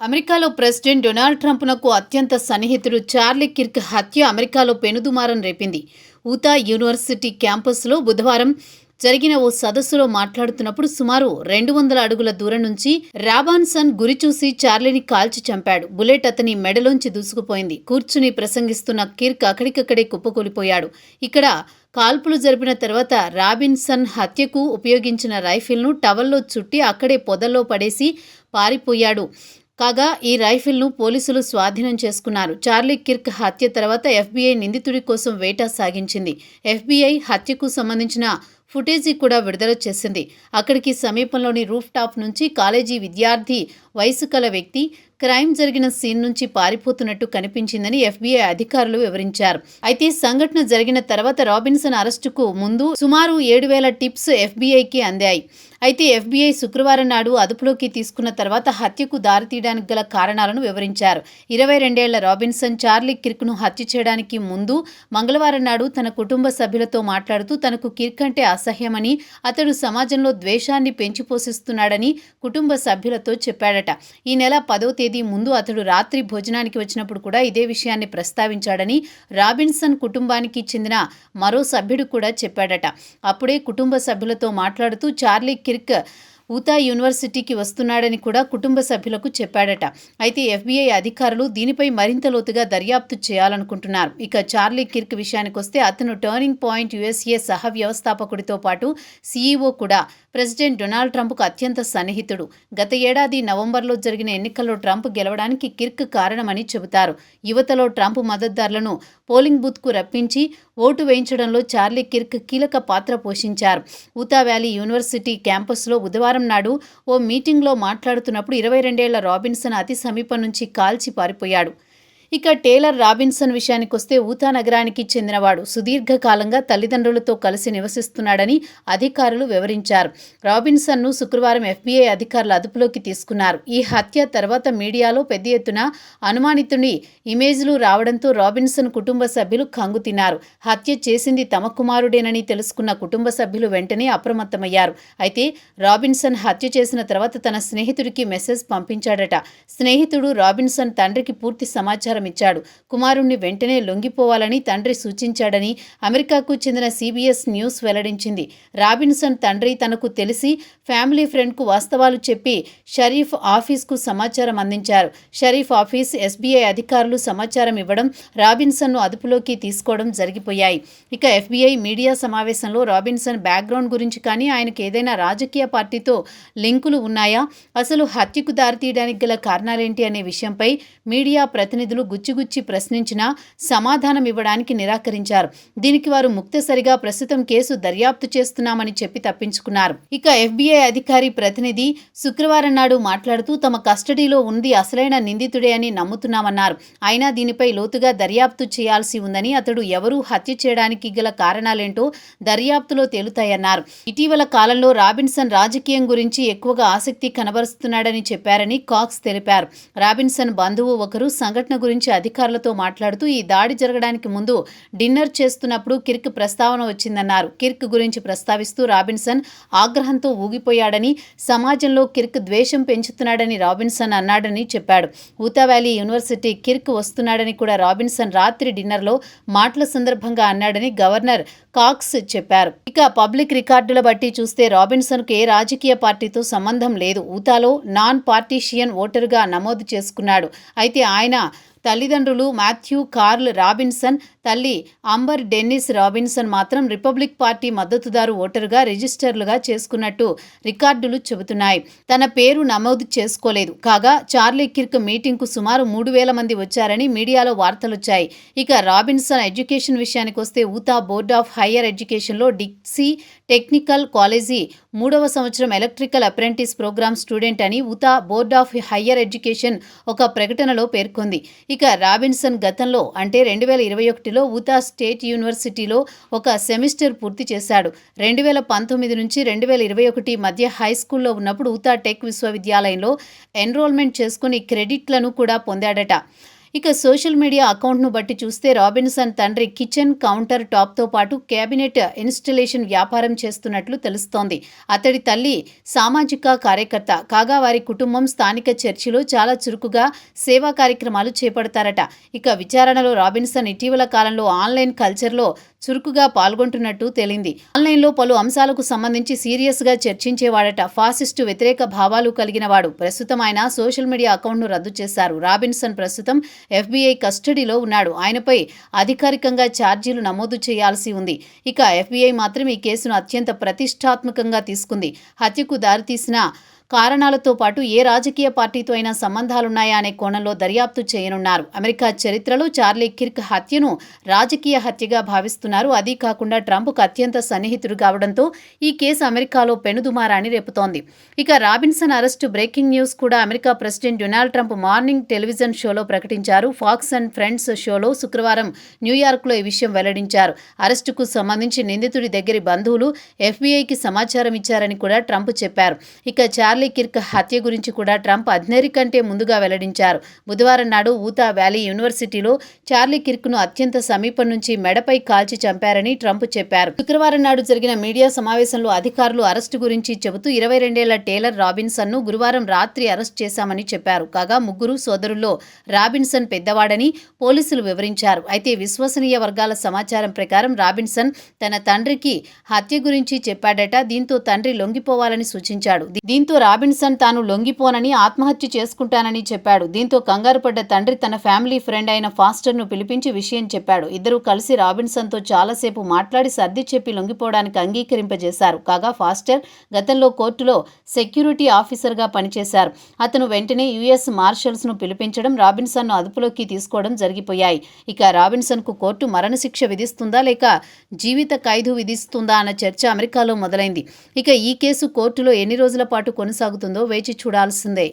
అమెరికాలో president Donald ట్రంప్నకు అత్యంత సన్నిహితుడు చార్లీ కిర్క్ హత్య అమెరికాలో పెనుదుమారం రేపింది. ఊతా యూనివర్సిటీ క్యాంపస్లో బుధవారం జరిగిన ఓ సదస్సులో మాట్లాడుతున్నప్పుడు సుమారు రెండు వందల అడుగుల దూరం నుంచి రాబాన్సన్ గురిచూసి చార్లీని కాల్చి చంపాడు. బుల్లెట్ అతని మెడలోంచి దూసుకుపోయింది. కూర్చుని ప్రసంగిస్తున్న కిర్క్ అక్కడికక్కడే కుప్పకూలిపోయాడు. ఇక్కడ కాల్పులు జరిపిన తర్వాత రాబిన్సన్ హత్యకు ఉపయోగించిన రైఫిల్ను టవల్లో చుట్టి అక్కడే పొదల్లో పడేసి పారిపోయాడు. కాగా ఈ రైఫిల్ను పోలీసులు స్వాధీనం చేసుకున్నారు. చార్లీ కిర్క్ హత్య తర్వాత ఎఫ్బీఐ నిందితుడి కోసం వేటా సాగించింది. ఎఫ్బీఐ హత్యకు సంబంధించిన ఫుటేజీ కూడా విడుదల చేసింది. అక్కడికి సమీపంలోని రూఫ్ టాప్ నుంచి కాలేజీ విద్యార్థి వయసు కల వ్యక్తి క్రైమ్ జరిగిన సీన్ నుంచి పారిపోతున్నట్టు కనిపించిందని ఎఫ్బీఐ అధికారులు వివరించారు. అయితే సంఘటన జరిగిన తర్వాత రాబిన్సన్ అరెస్టుకు ముందు సుమారు ఏడు వేల టిప్స్ ఎఫ్బీఐకి అందాయి. అయితే ఎఫ్బీఐ శుక్రవారం నాడు అదుపులోకి తీసుకున్న తర్వాత హత్యకు దారితీయడానికి గల కారణాలను వివరించారు. ఇరవై రెండేళ్ళ రాబిన్సన్ చార్లీ కిర్క్ను హత్య చేయడానికి ముందు మంగళవారం నాడు తన కుటుంబ సభ్యులతో మాట్లాడుతూ తనకు కిర్క్ అంటే అసహ్యమని అతడు సమాజంలో ద్వేషాన్ని పెంచి పోషిస్తున్నాడని కుటుంబ సభ్యులతో చెప్పాడట. ఈ నెల పదో తేదీ ముందు అతడు రాత్రి భోజనానికి వచ్చినప్పుడు కూడా ఇదే విషయాన్ని ప్రస్తావించాడని రాబిన్సన్ కుటుంబానికి చెందిన మరో సభ్యుడు కూడా చెప్పాడట. అప్పుడే కుటుంబ సభ్యులతో మాట్లాడుతూ చార్లీ కిర్క్ ఊతా యూనివర్సిటీకి వస్తున్నాడని కూడా కుటుంబ సభ్యులకు చెప్పాడట. అయితే ఎఫ్బీఐ అధికారులు దీనిపై మరింత లోతుగా దర్యాప్తు చేయాలనుకుంటున్నారు. ఇక చార్లీ కిర్క్ విషయానికి వస్తే అతను టర్నింగ్ పాయింట్ యుఎస్ఏ సహ వ్యవస్థాపకుడితో పాటు సీఈఓ కూడా. ప్రెసిడెంట్ డొనాల్డ్ ట్రంప్కు అత్యంత సన్నిహితుడు. గత ఏడాది నవంబర్లో జరిగిన ఎన్నికల్లో ట్రంప్ గెలవడానికి కిర్క్ కారణమని చెబుతారు. యువతలో ట్రంప్ మద్దతుదారులను పోలింగ్ బూత్కు రప్పించి ఓటు వేయించడంలో చార్లీ కిర్క్ కీలక పాత్ర పోషించారు. ఉతా వ్యాలీ యూనివర్సిటీ క్యాంపస్లో బుధవారం నాడు ఓ మీటింగ్లో మాట్లాడుతున్నప్పుడు ఇరవై రెండేళ్ళ రాబిన్సన్ అతి సమీపం నుంచి కాల్చి పారిపోయాడు. ఇక టేలర్ రాబిన్సన్ విషయానికి వస్తే ఊతా నగరానికి చెందినవాడు. సుదీర్ఘకాలంగా తల్లిదండ్రులతో కలిసి నివసిస్తున్నాడని అధికారులు వివరించారు. రాబిన్సన్ను శుక్రవారం ఎఫ్బీఐ అధికారులు అదుపులోకి తీసుకున్నారు. ఈ హత్య తర్వాత మీడియాలో పెద్ద ఎత్తున అనుమానితుని ఇమేజ్లు రావడంతో రాబిన్సన్ కుటుంబ సభ్యులు కంగు తిన్నారు. హత్య చేసింది తమ కుమారుడేనని తెలుసుకున్న కుటుంబ సభ్యులు వెంటనే అప్రమత్తమయ్యారు. అయితే రాబిన్సన్ హత్య చేసిన తర్వాత తన స్నేహితుడికి మెసేజ్ పంపించాడట. స్నేహితుడు రాబిన్సన్ తండ్రికి పూర్తి సమాచారం ఇచ్చాడు కుమారుణ్ణి వెంటనే లొంగిపోవాలని తండ్రి సూచించాడని అమెరికాకు చెందిన సిబిఎస్ న్యూస్ వెల్లడించింది. రాబిన్సన్ తండ్రి తనకు తెలిసి ఫ్యామిలీ ఫ్రెండ్కు వాస్తవాలు చెప్పి షరీఫ్ ఆఫీస్కు సమాచారం అందించారు. షరీఫ్ ఆఫీస్ ఎస్బీఐ అధికారులు సమాచారం ఇవ్వడం రాబిన్సన్ను అదుపులోకి తీసుకోవడం జరిగిపోయాయి. ఇక ఎఫ్బీఐ మీడియా సమావేశంలో రాబిన్సన్ బ్యాక్గ్రౌండ్ గురించి కానీ ఆయనకు ఏదైనా రాజకీయ పార్టీతో లింకులు ఉన్నాయా? అసలు హత్యకు దారితీయడానికి గల కారణాలేంటి అనే విషయంపై మీడియా ప్రతినిధులు గుచ్చిగుచ్చి ప్రశ్నించినా సమాధానం ఇవ్వడానికి నిరాకరించారు. దీనికి వారు ముక్తసరిగా ప్రస్తుతం కేసు దర్యాప్తు చేస్తున్నామని చెప్పి తప్పించుకున్నారు. ఇక ఎఫ్బీఐ అధికారి ప్రతినిధి శుక్రవారం నాడు మాట్లాడుతూ తమ కస్టడీలో ఉంది అసలైన నిందితుడే అని నమ్ముతున్నామన్నారు. అయినా దీనిపై లోతుగా దర్యాప్తు చేయాల్సి ఉందని అతడు ఎవరూ హత్య చేయడానికి గల కారణాలేంటో దర్యాప్తులో తేలుతాయన్నారు. ఇటీవల కాలంలో రాబిన్సన్ రాజకీయం గురించి ఎక్కువగా ఆసక్తి కనబరుస్తున్నాడని చెప్పారని కాక్స్ తెలిపారు. రాబిన్సన్ బంధువు ఒకరు సంఘటన గురించి అధికారులతో మాట్లాడుతూ ఈ దాడి జరగడానికి ముందు డిన్నర్ చేస్తున్నప్పుడు కిర్క్ ప్రస్తావన వచ్చిందన్నారు. కిర్క్ గురించి ప్రస్తావిస్తూ రాబిన్సన్ ఆగ్రహంతో ఊగిపోయాడని సమాజంలో కిర్క్ ద్వేషం పెంచుతున్నాడని రాబిన్సన్ అన్నాడని చెప్పాడు. ఊతా వ్యాలీ యూనివర్సిటీ కిర్క్ వస్తున్నాడని కూడా రాబిన్సన్ రాత్రి డిన్నర్లో మాటల సందర్భంగా అన్నాడని గవర్నర్ కాక్స్ చెప్పారు. ఇక పబ్లిక్ రికార్డుల బట్టి చూస్తే రాబిన్సన్కు ఏ రాజకీయ పార్టీతో సంబంధం లేదు. ఊతాలో నాన్ పార్టీషియన్ ఓటరుగా నమోదు చేసుకున్నాడు. అయితే ఆయన తల్లిదండ్రులు మాథ్యూ కార్ల్ రాబిన్సన్ తల్లి అంబర్ డెన్నిస్ రాబిన్సన్ మాత్రం రిపబ్లిక్ పార్టీ మద్దతుదారు ఓటరుగా రిజిస్టర్లుగా చేసుకున్నట్టు రికార్డులు చెబుతున్నాయి. తన పేరు నమోదు చేసుకోలేదు. కాగా చార్లీ కిర్క్ మీటింగ్కు సుమారు మూడు వేల మంది వచ్చారని మీడియాలో వార్తలొచ్చాయి. ఇక రాబిన్సన్ ఎడ్యుకేషన్ విషయానికి వస్తే ఊతా బోర్డ్ ఆఫ్ హయ్యర్ ఎడ్యుకేషన్లో డిక్సీ టెక్నికల్ కాలేజీ మూడవ సంవత్సరం ఎలక్ట్రికల్ అప్రెంటిస్ ప్రోగ్రామ్ స్టూడెంట్ అని Utah board of higher education ఒక ప్రకటనలో పేర్కొంది. ఇక రాబిన్సన్ గతంలో అంటే రెండు వేల ఇరవై ఒకటిలో ఉతా స్టేట్ యూనివర్సిటీలో ఒక సెమిస్టర్ పూర్తి చేశాడు. రెండు వేల పంతొమ్మిది నుంచి రెండు వేల ఇరవై ఒకటి మధ్య హై స్కూల్లో ఉన్నప్పుడు ఉతా టెక్ విశ్వవిద్యాలయంలో ఎన్రోల్మెంట్ చేసుకుని క్రెడిట్లను కూడా పొందాడట. ఇక సోషల్ మీడియా అకౌంట్ను బట్టి చూస్తే రాబిన్సన్ తండ్రి కిచెన్ కౌంటర్ టాప్తో పాటు క్యాబినెట్ ఇన్స్టలేషన్ వ్యాపారం చేస్తున్నట్లు తెలుస్తోంది. అతడి తల్లి సామాజిక కార్యకర్త. కాగా వారి కుటుంబం స్థానిక చర్చిలో చాలా చురుకుగా సేవా కార్యక్రమాలు చేపడతారట. ఇక విచారణలో రాబిన్సన్ ఇటీవల కాలంలో ఆన్లైన్ కల్చర్లో చురుకుగా పాల్గొంటున్నట్టు తేలింది. ఆన్లైన్లో పలు అంశాలకు సంబంధించి సీరియస్గా చర్చించేవాడట. ఫాసిస్టు వ్యతిరేక భావాలు కలిగిన వాడు. ప్రస్తుతం ఆయన సోషల్ మీడియా అకౌంట్ను రద్దు చేశారు. రాబిన్సన్ ప్రస్తుతం ఎఫ్బీఐ కస్టడీలో ఉన్నాడు. ఆయనపై అధికారికంగా ఛార్జీలు నమోదు చేయాల్సి ఉంది. ఇక ఎఫ్బీఐ మాత్రం ఈ కేసును అత్యంత ప్రతిష్టాత్మకంగా తీసుకుంది. హత్యకు దారితీసిన కారణాలతో పాటు ఏ రాజకీయ పార్టీతో అయినా సంబంధాలున్నాయా అనే కోణంలో దర్యాప్తు చేయనున్నారు. అమెరికా చరిత్రలో చార్లీ కిర్క్ హత్యను రాజకీయ హత్యగా భావిస్తున్నారు. అదీ కాకుండా ట్రంప్కు అత్యంత సన్నిహితుడు కావడంతో ఈ కేసు అమెరికాలో పెనుదుమారాన్ని రేపుతోంది. ఇక రాబిన్సన్ అరెస్టు బ్రేకింగ్ న్యూస్ కూడా America president Donald Trump morning television షోలో ప్రకటించారు. ఫాక్స్ అండ్ ఫ్రెండ్స్ షోలో శుక్రవారం న్యూయార్క్లో ఈ విషయం వెల్లడించారు. అరెస్టుకు సంబంధించి నిందితుడి దగ్గరి బంధువులు ఎఫ్బీఐకి సమాచారం ఇచ్చారని కూడా ట్రంప్ చెప్పారు. ఇక చార్లీ కిర్క్ హత్య గురించి కూడా ట్రంప్ అందరికంటే ముందుగా వెల్లడించారు. బుధవారం నాడు ఊతా వ్యాలీ యూనివర్సిటీలో చార్లీ కిర్క్ను అత్యంత సమీపం నుంచి మెడపై కాల్చి చంపారని ట్రంప్ చెప్పారు. శుక్రవారం నాడు జరిగిన మీడియా సమావేశంలో అధికారులు అరెస్టు గురించి చెబుతూ ఇరవై రెండేళ్ళ టేలర్ రాబిన్సన్ను గురువారం రాత్రి అరెస్ట్ చేశామని చెప్పారు. కాగా ముగ్గురు సోదరుల్లో రాబిన్సన్ పెద్దవాడని పోలీసులు వివరించారు. అయితే విశ్వసనీయ వర్గాల సమాచారం ప్రకారం రాబిన్సన్ తన తండ్రికి హత్య గురించి చెప్పాడట. దీంతో తండ్రి లొంగిపోవాలని సూచించాడు. దీంతో రాబిన్సన్ తాను లొంగిపోనని ఆత్మహత్య చేసుకుంటానని చెప్పాడు. దీంతో కంగారు పడ్డ తండ్రి తన ఫ్యామిలీ ఫ్రెండ్ అయిన ఫాస్టర్ను పిలిపించి విషయం చెప్పాడు. ఇద్దరూ కలిసి రాబిన్సన్తో చాలాసేపు మాట్లాడి సర్ది చెప్పి లొంగిపోవడానికి అంగీకరింపజేశారు. కాగా ఫాస్టర్ గతంలో కోర్టులో సెక్యూరిటీ ఆఫీసర్గా పనిచేశారు. అతను వెంటనే యుఎస్ మార్షల్స్ను పిలిపించడం రాబిన్సన్ను అదుపులోకి తీసుకోవడం జరిగిపోయాయి. ఇక రాబిన్సన్కు కోర్టు మరణశిక్ష విధిస్తుందా లేక జీవిత ఖైదు విధిస్తుందా అన్న చర్చ అమెరికాలో మొదలైంది. ఇక ఈ కేసు కోర్టులో ఎన్ని రోజుల పాటు కొనసాగుతుందో వేచి చూడాల్సిందే.